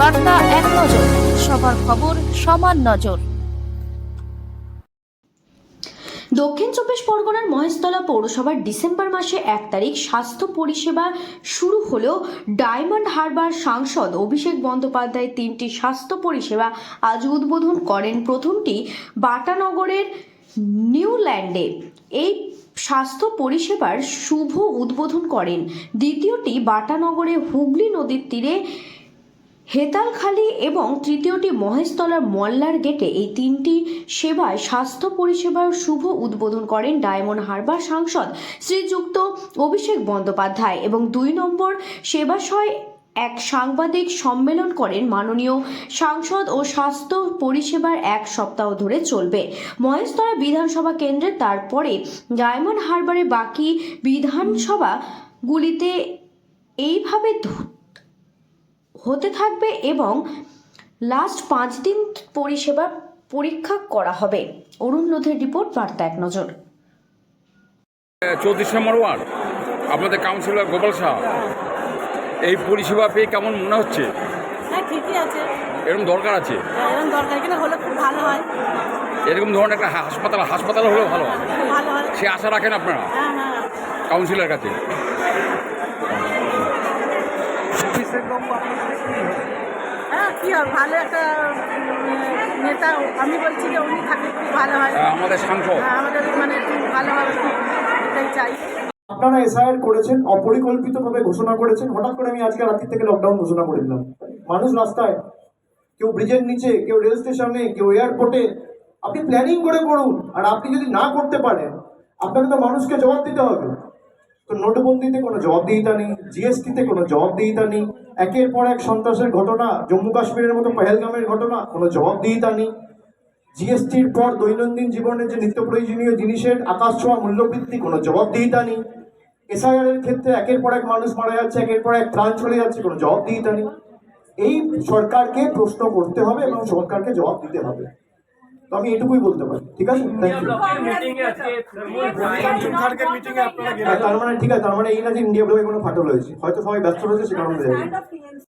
বার্তা এক নজর, সবার খবর সমান নজর। দক্ষিণ চব্বিশ পরগনার মহেশতলা পৌরসভার ডিসেম্বর মাসে এক তারিখ স্বাস্থ্য পরিষেবা শুরু হলেও ডায়মন্ড হারবার সাংসদ অভিষেক বন্দ্যোপাধ্যায় তিনটি স্বাস্থ্য পরিষেবা আজ উদ্বোধন করেন। প্রথমটি বাটানগরের নিউল্যান্ডে। এই স্বাস্থ্য পরিষেবার শুভ উদ্বোধন করেন। দ্বিতীয়টি বাটানগরে হুগলি নদীর তীরে হেতালখালি এবং তৃতীয়টি মহেশতলার মল্লার গেটে এই তিনটি সেবায় স্বাস্থ্য পরিষেবার শুভ উদ্বোধন করেন ডায়মন্ড হারবার সাংসদ শ্রীযুক্ত অভিষেক বন্দ্যোপাধ্যায় এবং দুই নম্বর সেবাশয় এক সাংবাদিক সম্মেলন করেন মাননীয় সাংসদ ও স্বাস্থ্য পরিষেবার এক সপ্তাহ ধরে চলবে। মহেশতলা বিধানসভা কেন্দ্রে তারপরে ডায়মন্ড হারবারে বাকি বিধানসভাগুলিতে এইভাবে হতে থাকবে এবং লাস্ট পাঁচ দিন পরিষেবা পরীক্ষা করা হবে। অরুণ লোধের রিপোর্ট বার্তা এক নজর। চৌত্রিশ নম্বর ওয়ার্ড। আপনাদের কাউন্সিলর গোপাল শাহ এই পরিষেবা পেয়ে কেমন মনে হচ্ছে? হ্যাঁ ঠিকই আছে। এরকম দরকার আছে? এরকম দরকার কিনা হলে খুব ভালো হয়। এরকম ধরনের একটা হাসপাতাল হাসপাতাল হলেও ভালো হয়। ভালো হয়। সে আশা রাখেন আপনারা? কাউন্সিলর হ্যাঁ। কাউন্সিলর কাছে হ্যাঁ কী হবে ভালো একটা নেতা আমি বলছি যে উনি থাকলে খুব ভালো হয়। আমাদের সাংসদ। হ্যাঁ, আমাদের মানে খুব ভালো হবে এটাই চাই। আপনারা এসআইআর করেছেন অপরিকল্পিতভাবে ঘোষণা করেছেন হঠাৎ করে আমি আজকে রাত্রি থেকে লকডাউন ঘোষণা করে দিলাম। মানুষ রাস্তায় কেউ ব্রিজের নিচে কেউ রেল স্টেশনে কেউ এয়ারপোর্টে আপনি প্ল্যানিং করে করুন আর আপনি যদি না করতে পারেন আপনাকে তো মানুষকে জবাব দিতে হবে। তো নোটবন্দিতে কোনো জবাবদিহিতা নেই, জিএসটিতে কোনো জবাবদিহিতা নেই, একের পর এক সন্ত্রাসের ঘটনা, জম্মু কাশ্মীরের মতো পহেলগামের ঘটনা, কোনো জবাবদিহিতা নেই। জিএসটির পর দৈনন্দিন জীবনের যে নিত্য প্রয়োজনীয় জিনিসের আকাশ ছোঁয়া মূল্যবৃদ্ধি কোনো জবাবদিহিতা নেই। এসআইআর এর ক্ষেত্রে একের পর এক মানুষ মারা যাচ্ছে, একের পর এক প্রাণ চলে যাচ্ছে, কোনো জবাবদিহিতা নেই। এই সরকারকে প্রশ্ন করতে হবে এবং সরকারকে জবাব দিতে হবে। তো আমি এটুকুই বলতে পারি ঠিক আছে? থ্যাংক ইউ তার মানে ঠিক আছে তার মানে এই না যে ইন্ডিয়া ব্লকে কোনো ফাটল হয়েছে হয়তো সবাই ব্যস্ত রয়েছে সে কারণে